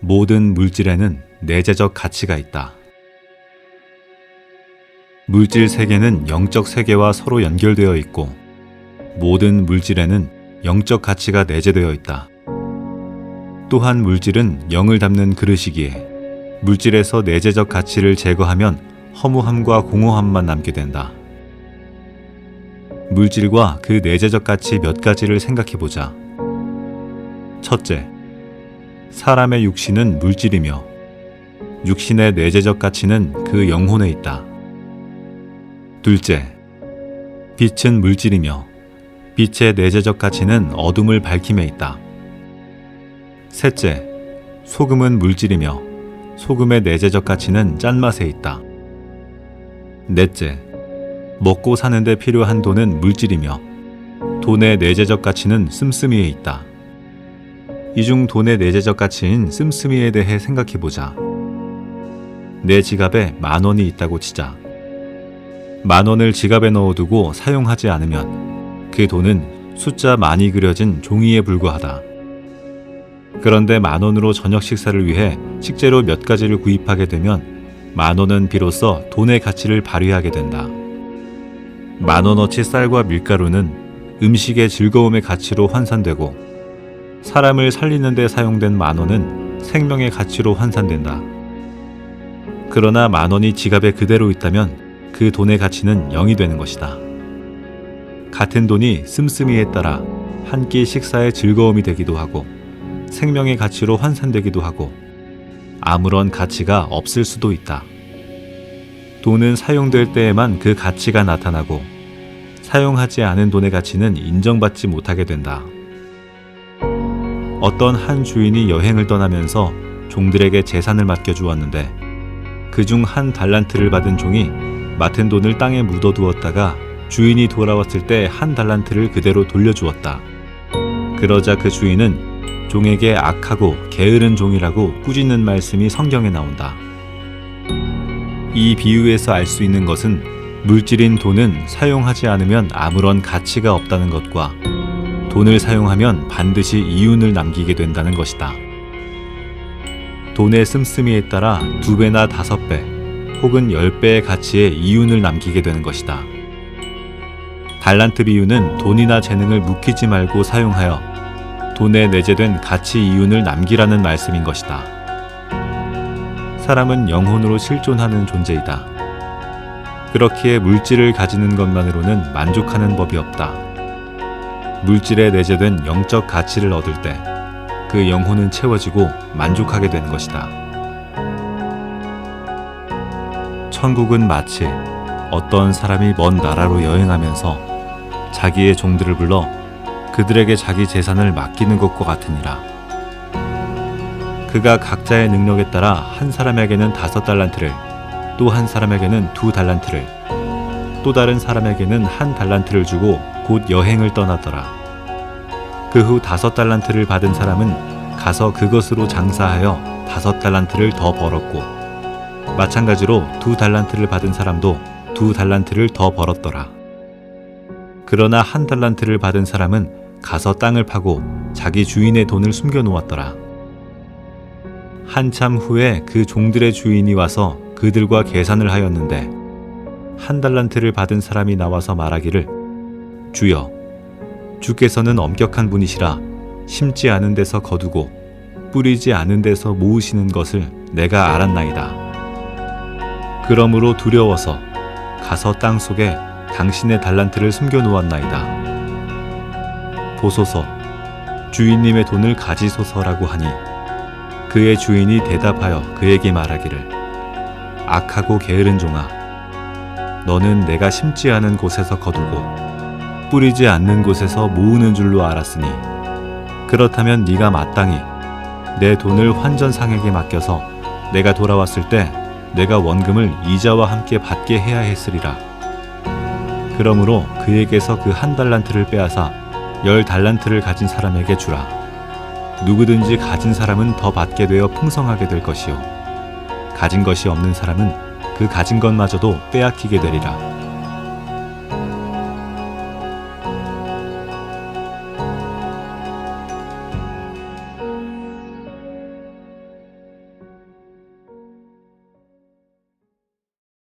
모든 물질에는 내재적 가치가 있다. 물질 세계는 영적 세계와 서로 연결되어 있고 모든 물질에는 영적 가치가 내재되어 있다. 또한 물질은 영을 담는 그릇이기에 물질에서 내재적 가치를 제거하면 허무함과 공허함만 남게 된다. 물질과 그 내재적 가치 몇 가지를 생각해 보자. 첫째, 사람의 육신은 물질이며 육신의 내재적 가치는 그 영혼에 있다. 둘째, 빛은 물질이며 빛의 내재적 가치는 어둠을 밝힘에 있다. 셋째, 소금은 물질이며 소금의 내재적 가치는 짠맛에 있다. 넷째, 먹고 사는데 필요한 돈은 물질이며 돈의 내재적 가치는 씀씀이에 있다. 이중 돈의 내재적 가치인 씀씀이에 대해 생각해 보자. 내 지갑에 만 원이 있다고 치자. 만 원을 지갑에 넣어두고 사용하지 않으면 그 돈은 숫자 많이 그려진 종이에 불과하다. 그런데 만 원으로 저녁 식사를 위해 식재료 몇 가지를 구입하게 되면 만 원은 비로소 돈의 가치를 발휘하게 된다. 만 원어치 쌀과 밀가루는 음식의 즐거움의 가치로 환산되고 사람을 살리는 데 사용된 만 원은 생명의 가치로 환산된다. 그러나 만 원이 지갑에 그대로 있다면 그 돈의 가치는 0이 되는 것이다. 같은 돈이 씀씀이에 따라 한 끼 식사의 즐거움이 되기도 하고 생명의 가치로 환산되기도 하고 아무런 가치가 없을 수도 있다. 돈은 사용될 때에만 그 가치가 나타나고 사용하지 않은 돈의 가치는 인정받지 못하게 된다. 어떤 한 주인이 여행을 떠나면서 종들에게 재산을 맡겨주었는데 그중 한 달란트를 받은 종이 맡은 돈을 땅에 묻어두었다가 주인이 돌아왔을 때 한 달란트를 그대로 돌려주었다. 그러자 그 주인은 종에게 악하고 게으른 종이라고 꾸짖는 말씀이 성경에 나온다. 이 비유에서 알 수 있는 것은 물질인 돈은 사용하지 않으면 아무런 가치가 없다는 것과 돈을 사용하면 반드시 이윤을 남기게 된다는 것이다. 돈의 씀씀이에 따라 두 배나 다섯 배 혹은 열 배의 가치의 이윤을 남기게 되는 것이다. 달란트 비유는 돈이나 재능을 묵히지 말고 사용하여 돈에 내재된 가치 이윤을 남기라는 말씀인 것이다. 사람은 영혼으로 실존하는 존재이다. 그렇기에 물질을 가지는 것만으로는 만족하는 법이 없다. 물질에 내재된 영적 가치를 얻을 때 그 영혼은 채워지고 만족하게 되는 것이다. 천국은 마치 어떤 사람이 먼 나라로 여행하면서 자기의 종들을 불러 그들에게 자기 재산을 맡기는 것과 같으니라. 그가 각자의 능력에 따라 한 사람에게는 다섯 달란트를, 또 한 사람에게는 두 달란트를, 또 다른 사람에게는 한 달란트를 주고 곧 여행을 떠나더라. 그 후 다섯 달란트를 받은 사람은 가서 그것으로 장사하여 다섯 달란트를 더 벌었고, 마찬가지로 두 달란트를 받은 사람도 두 달란트를 더 벌었더라. 그러나 한 달란트를 받은 사람은 가서 땅을 파고 자기 주인의 돈을 숨겨 놓았더라. 한참 후에 그 종들의 주인이 와서 그들과 계산을 하였는데 한 달란트를 받은 사람이 나와서 말하기를 주여 주께서는 엄격한 분이시라 심지 않은 데서 거두고 뿌리지 않은 데서 모으시는 것을 내가 알았나이다. 그러므로 두려워서 가서 땅 속에 당신의 달란트를 숨겨 놓았나이다. 보소서 주인님의 돈을 가지소서라고 하니 그의 주인이 대답하여 그에게 말하기를 악하고 게으른 종아 너는 내가 심지 않은 곳에서 거두고 뿌리지 않는 곳에서 모으는 줄로 알았으니 그렇다면 네가 마땅히 내 돈을 환전상에게 맡겨서 내가 돌아왔을 때 내가 원금을 이자와 함께 받게 해야 했으리라 그러므로 그에게서 그 한 달란트를 빼앗아 열 달란트를 가진 사람에게 주라. 누구든지 가진 사람은 더 받게 되어 풍성하게 될 것이요. 가진 것이 없는 사람은 그 가진 것마저도 빼앗기게 되리라.